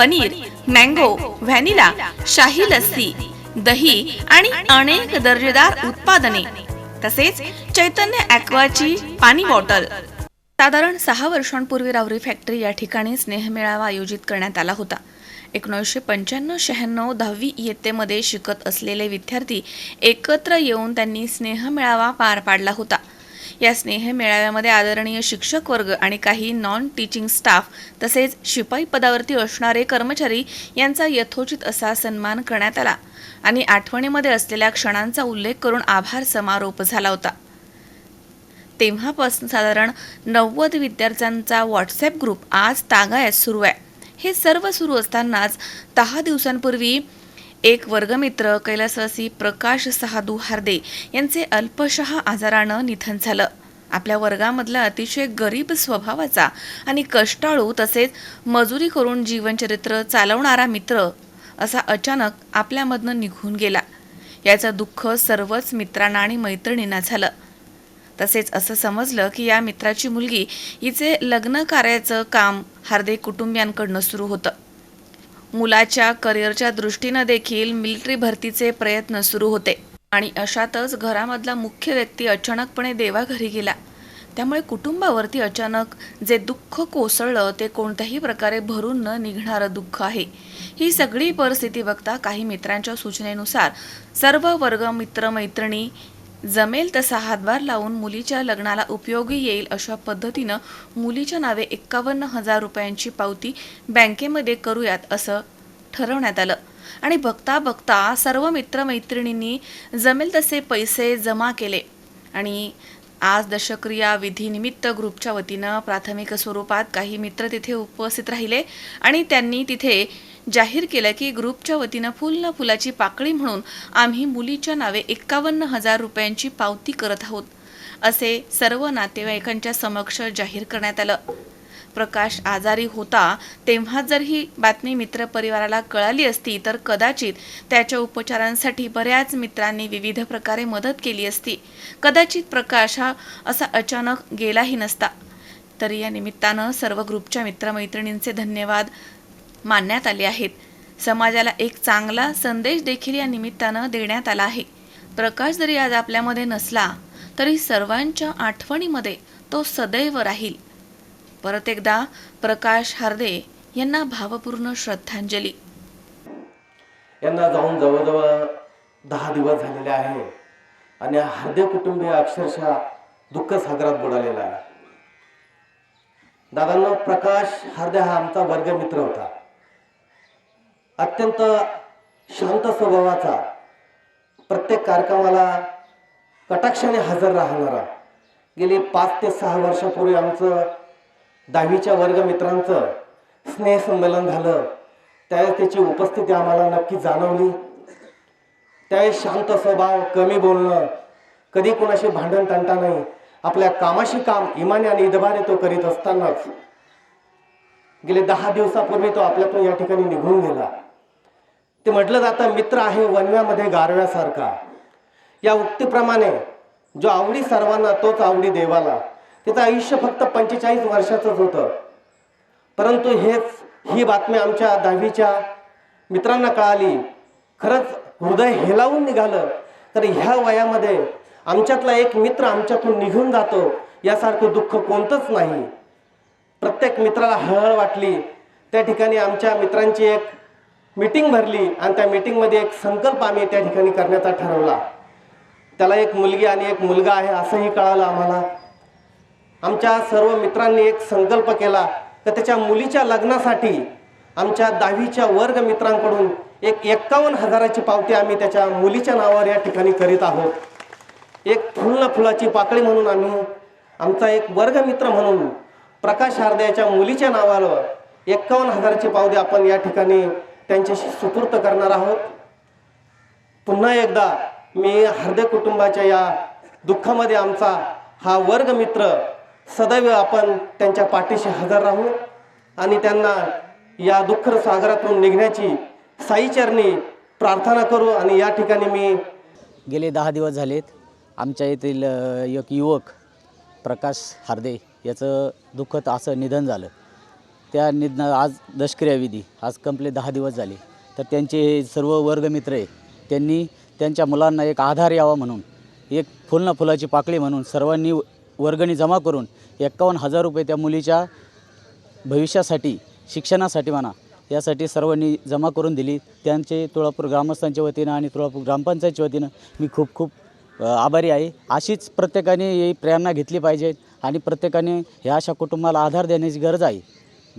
Paneer mango vanilla शाही लस्सी दही आणि अनेक दर्जेदार उत्पादने. तसेच चैतन्य ॲक्वाची पाणी बॉटल. साधारण सहा वर्षांपूर्वी रावरी फॅक्टरी या ठिकाणी स्नेहमेळावा आयोजित करण्यात आला होता. एकोणीसशे पंच्याण्णव शहाण्णव दहावी इयत्तेमध्ये शिकत असलेले विद्यार्थी एकत्र येऊन त्यांनी स्नेहमेळावा पार पाडला होता. या स्नेह मेळाव्यामध्ये आदरणीय शिक्षक वर्ग आणि काही नॉन टीचिंग स्टाफ तसेच शिपाई पदावरती असणारे कर्मचारी यांचा यथोचित असा सन्मान करण्यात आला. आणि आठवणीमध्ये असलेल्या क्षणांचा उल्लेख करून आभार समारोप झाला होता. तेव्हापासून साधारण नव्वद विद्यार्थ्यांचा व्हॉट्सॲप ग्रुप आज तागायत सुरू आहे. हे सर्व सुरू असतानाच दहा दिवसांपूर्वी एक वर्गमित्र कैलासवासी प्रकाश सहादू हार्दे यांचे अल्पशः आजारानं निधन झालं. आपल्या वर्गामधला अतिशय गरीब स्वभावाचा आणि कष्टाळू तसेच मजुरी करून जीवनचरित्र चालवणारा मित्र असा अचानक आपल्यामधनं निघून गेला. याचं दुःख सर्वच मित्रांना आणि मैत्रिणींना झालं. तसेच असं समजलं की या मित्राची मुलगी हिचे लग्न कार्याचं काम हार्दे कुटुंबियांकडनं सुरू होतं. मुलाच्या करिअरच्या दृष्टीनं देखील मिलिटरी भरतीचे प्रयत्न सुरू होते. आणि अशातच घरामधला मुख्य व्यक्ती अचानकपणे देवाघरी गेला. त्यामुळे कुटुंबावरती अचानक जे दुःख कोसळलं ते कोणत्याही प्रकारे भरून न निघणारं दुःख आहे. ही सगळी परिस्थिती बघता काही मित्रांच्या सूचनेनुसार सर्व वर्ग मित्रमैत्रिणी जमेल तसा हातभार लावून मुलीच्या लग्नाला उपयोगी येईल अशा पद्धतीनं मुलीच्या नावे एक्कावन्न हजार रुपयांची पावती बँकेमध्ये करूयात असं ठरवण्यात आलं. आणि बघता बघता सर्व मित्रमैत्रिणींनी जमेल तसे पैसे जमा केले. आणि आज दशक्रिया विधीनिमित्त ग्रुपच्या वतीनं प्राथमिक स्वरूपात काही मित्र तिथे उपस्थित राहिले आणि त्यांनी तिथे जाहीर केलं की ग्रुपच्या वतीनं फुल न फुलाची पाकळी म्हणून आम्ही मुलीच्या नावे एक्कावन्न हजार रुपयांची पावती करत आहोत असे सर्व नातेवाईकांच्या समक्ष जाहीर करण्यात आलं. प्रकाश आजारी होता तेव्हा जर ही बातमी मित्रपरिवाराला कळाली असती तर कदाचित त्याच्या उपचारांसाठी बऱ्याच मित्रांनी विविध प्रकारे मदत केली असती. कदाचित प्रकाश हा असा अचानक गेलाही नसता. तरी या निमित्तानं सर्व ग्रुपच्या मित्रमैत्रिणींचे धन्यवाद. मानण्यात आले आहेत. समाजाला एक चांगला संदेश देखील या निमित्तानं देण्यात आला आहे. प्रकाश जरी आज आपल्यामध्ये नसला तरी सर्वांच्या आठवणीमध्ये तो सदैव राहील. परत एकदा प्रकाश हार्दे यांना भावपूर्ण श्रद्धांजली. यांना जाऊन जवळजवळ दहा दिवस झालेले आहे. आणि हार्दे कुटुंबीय अक्षरशः दुःख सागरात बुडालेला आहे. दादांना प्रकाश हार्दे हा आमचा वर्गमित्र होता. अत्यंत शांत स्वभावाचा प्रत्येक कार्यक्रमाला कटाक्षाने हजर राहणारा. गेली पाच ते सहा वर्षापूर्वी आमचं दहावीच्या वर्गमित्रांचं स्नेहसंमेलन झालं. त्यावेळेस त्याची उपस्थिती आम्हाला नक्की जाणवली. त्यावेळेस शांत स्वभाव कमी बोलणं कधी कोणाशी भांडण तंटा नाही. आपल्या कामाशी काम इमाने आणि इदबाने तो करीत असतानाच गेले दहा दिवसापूर्वी तो आपल्यातून या ठिकाणी निघून गेला. ते म्हटलं जातं मित्र आहे वनव्यामध्ये गारव्यासारखा. या उक्तीप्रमाणे जो आवडी सर्वांना तोच आवडी देवाला. त्याचं आयुष्य फक्त पंचेचाळीस वर्षाचंच होतं. परंतु हेच ही बातमी आमच्या दहावीच्या मित्रांना कळाली. खरंच हृदय हेलावून निघालं. तर ह्या वयामध्ये आमच्यातला एक मित्र आमच्यातून निघून जातो यासारखं दुःख कोणतंच नाही. प्रत्येक मित्राला हळहळ वाटली. त्या ठिकाणी आमच्या मित्रांची एक मीटिंग भरली आणि त्या मीटिंगमध्ये एक संकल्प आम्ही त्या ठिकाणी करण्याचा ठरवला. त्याला एक मुलगी आणि एक मुलगा आहे असंही कळालं आम्हाला. आमच्या सर्व मित्रांनी एक संकल्प केला तर त्याच्या मुलीच्या लग्नासाठी आमच्या दहावीच्या वर्ग मित्रांकडून एक एक्कावन्न हजाराची पावती आम्ही त्याच्या मुलीच्या नावावर या ठिकाणी करीत आहोत. एक फुल फुलाची पाकळी म्हणून आम्ही आमचा एक वर्गमित्र म्हणून प्रकाश हार्दयाच्या मुलीच्या नावावर एक्कावन्न हजाराची पावती आपण या ठिकाणी त्यांच्याशी सुपूर्त करणार आहोत. पुन्हा एकदा मी हार्दे कुटुंबाच्या या दुःखामध्ये आमचा हा वर्गमित्र सदैव आपण त्यांच्या पाठीशी हजर राहू आणि त्यांना या दुःख सागरातून निघण्याची साईचरणी प्रार्थना करू आणि या ठिकाणी मी गेले दहा दिवस झालेत. आमच्या येथील एक युवक प्रकाश हार्दे याचं दुःखद असं निधन झालं. त्या निधन आज दशक्रियाविधी आज कंप्लीट दहा दिवस झाले. तर त्यांचे हे सर्व वर्गमित्र आहे त्यांनी त्यांच्या मुलांना एक आधार यावा म्हणून एक फुल ना फुलाची पाकळी म्हणून सर्वांनी वर्गणी जमा करून एक्कावन्न हजार रुपये त्या मुलीच्या भविष्यासाठी शिक्षणासाठी म्हणा यासाठी सर्वांनी जमा करून दिली. त्यांचे तुळापूर ग्रामस्थांच्या वतीनं आणि तुळापूर ग्रामपंचायतच्या वतीनं मी खूप खूप आभारी आहे. अशीच प्रत्येकाने ही प्रेरणा घेतली पाहिजे आणि प्रत्येकाने ह्या अशा कुटुंबाला आधार देण्याची गरज आहे.